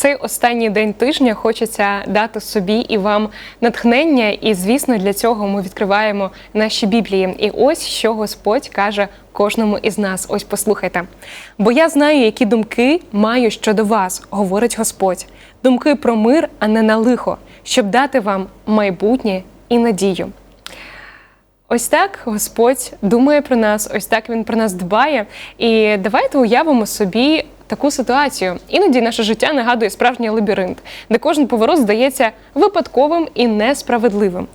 цей останній день тижня хочеться дати собі і вам натхнення. І, звісно, для цього ми відкриваємо наші біблії. І ось що Господь каже кожному із нас. Ось послухайте. Бо я знаю, які думки маю щодо вас, говорить Господь. Думки про мир, а не на лихо, щоб дати вам майбутнє і надію. Ось так Господь думає про нас, ось так він про нас дбає. І давайте уявимо собі таку ситуацію. Іноді наше життя нагадує справжній лабіринт, де кожен поворот здається випадковим і несправедливим.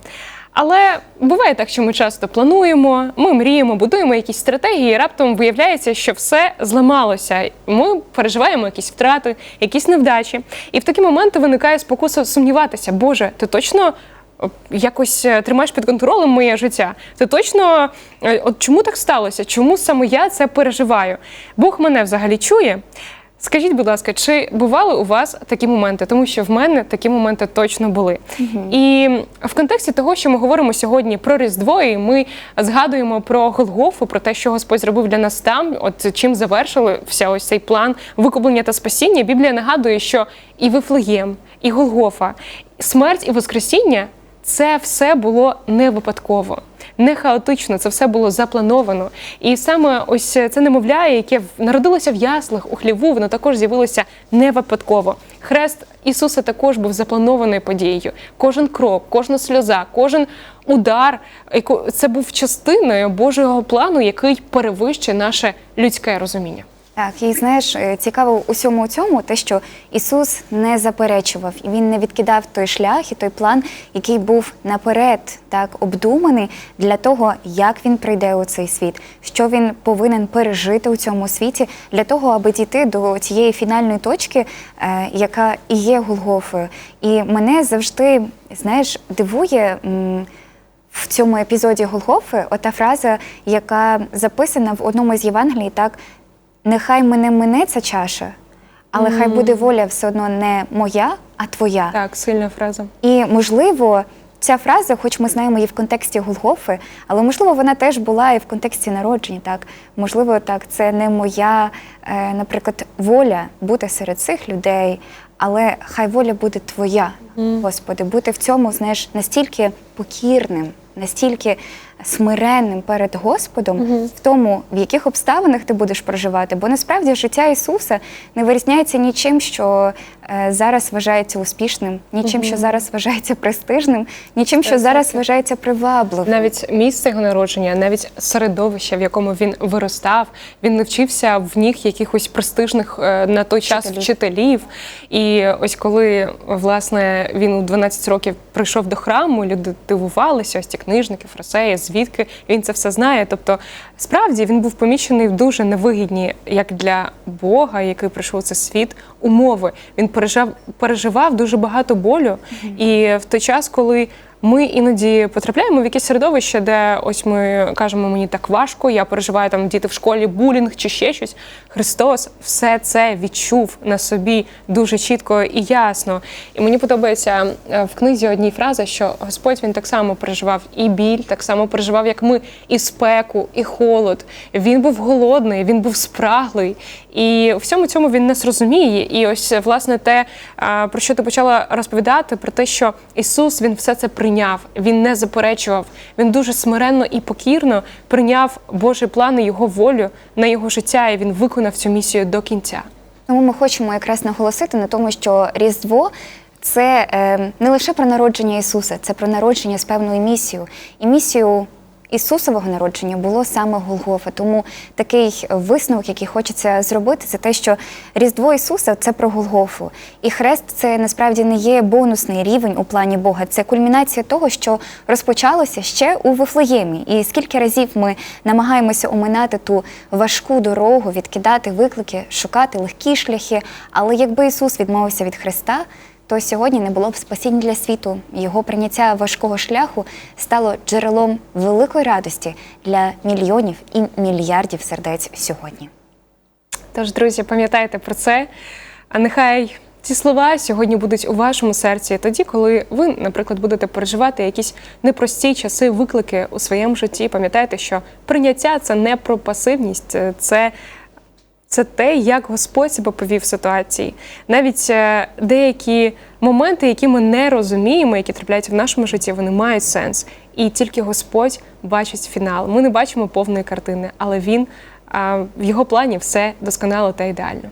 Але буває так, що ми часто плануємо, ми мріємо, будуємо якісь стратегії, і раптом виявляється, що все зламалося. Ми переживаємо якісь втрати, якісь невдачі. І в такі моменти виникає спокуса сумніватися, Боже, ти точно е, якось е, тримаєш під контролем моє життя. Ти точно е, от чому так сталося? Чому саме я це переживаю? Бог мене взагалі чує. Скажіть, будь ласка, чи бували у вас такі моменти? Тому що в мене такі моменти точно були. І в контексті того, що ми говоримо сьогодні про Різдво, і ми згадуємо про Голгофу, про те, що Господь зробив для нас там, от чим завершили вся ось цей план викуплення та спасіння. Біблія нагадує, що і Вифлеєм, і Голгофа, смерть і Воскресіння це все було не випадково, не хаотично, це все було заплановано. І саме ось це немовля, яке народилося в яслах у хліву, воно також з'явилося не випадково. Хрест Ісуса також був запланованою подією. Кожен крок, кожна сльоза, кожен удар це був частиною Божого плану, який перевищує наше людське розуміння. Так, і знаєш, е, цікаво у всьому цьому те, що Ісус не заперечував і він не відкидав той шлях і той план, який був наперед так обдуманий для того, як він прийде у цей світ, що він повинен пережити у цьому світі для того, аби дійти до цієї фінальної точки, е, яка і є Голгофою. І мене завжди знаєш дивує. в цьому епізоді Голгофи ота фраза, яка записана в одному з Євангелій, так нехай мене мине ця чаша, але хай буде воля все одно не моя, а твоя. Так, сильна фраза. І можливо, ця фраза, хоч ми знаємо її в контексті Голгофи, але можливо вона теж була і в контексті народження. Так, можливо, так, це не моя, е, наприклад, воля бути серед цих людей, але хай воля буде твоя, Господи, бути в цьому, знаєш, настільки покірним, настільки смиренним перед Господом, в тому, в яких обставинах ти будеш проживати. Бо насправді життя Ісуса не вирізняється нічим, що е, зараз вважається успішним, нічим, що зараз вважається престижним, нічим, що зараз вважається привабливим. Навіть місце його народження, навіть середовище, в якому він виростав, він не вчився в них якихось престижних е, на той час Вчителів. вчителів. І ось коли власне він у 12 років прийшов до храму, люди дивувалися, ось ці книжники, фарисеї, звідки він це все знає. Тобто, справді він був помічений в дуже невигідні, як для Бога, який прийшов у цей світ, умови. Він пережив, переживав дуже багато болю. І в той час, коли ми іноді потрапляємо в якесь середовище, де ось ми кажемо, мені так важко, я переживаю там діти в школі булінг чи ще щось. Христос все це відчув на собі дуже чітко і ясно. І мені подобається е, в книзі одній фраза, що Господь він так само переживав і біль, так само переживав, як ми, і спеку, і холод. Він був голодний, він був спраглий. І в всьому цьому він нас розуміє. І ось власне те, про що ти почала розповідати, про те, що Ісус він все це прийняв, він не заперечував, він дуже смиренно і покірно прийняв Божий план і його волю на його життя, і він виконав цю місію до кінця. Тому ми хочемо якраз наголосити на тому, що Різдво це е, не лише про народження Ісуса, це про народження з певною місією. І місією Ісусового народження було саме Голгофа. Тому такий висновок, який хочеться зробити, це те, що Різдво Ісуса це про Голгофу. І хрест це насправді не є бонусний рівень у плані Бога. Це кульмінація того, що розпочалося ще у Вифлеємі. І скільки разів ми намагаємося оминати ту важку дорогу, відкидати виклики, шукати легкі шляхи. Але якби Ісус відмовився від Христа, то сьогодні не було б спасіння для світу. Його прийняття важкого шляху стало джерелом великої радості для мільйонів і мільярдів сердець сьогодні. Тож, друзі, пам'ятайте про це. А нехай ці слова сьогодні будуть у вашому серці, тоді, коли ви, наприклад, будете переживати якісь непрості часи, виклики у своєму житті. Пам'ятайте, що прийняття це не про пасивність, це. Це те, як Господь себе повів в ситуації. Навіть е, деякі моменти, які ми не розуміємо, які трапляються в нашому житті, вони мають сенс. І тільки Господь бачить фінал. Ми не бачимо повної картини, але він в його плані все досконало та ідеально.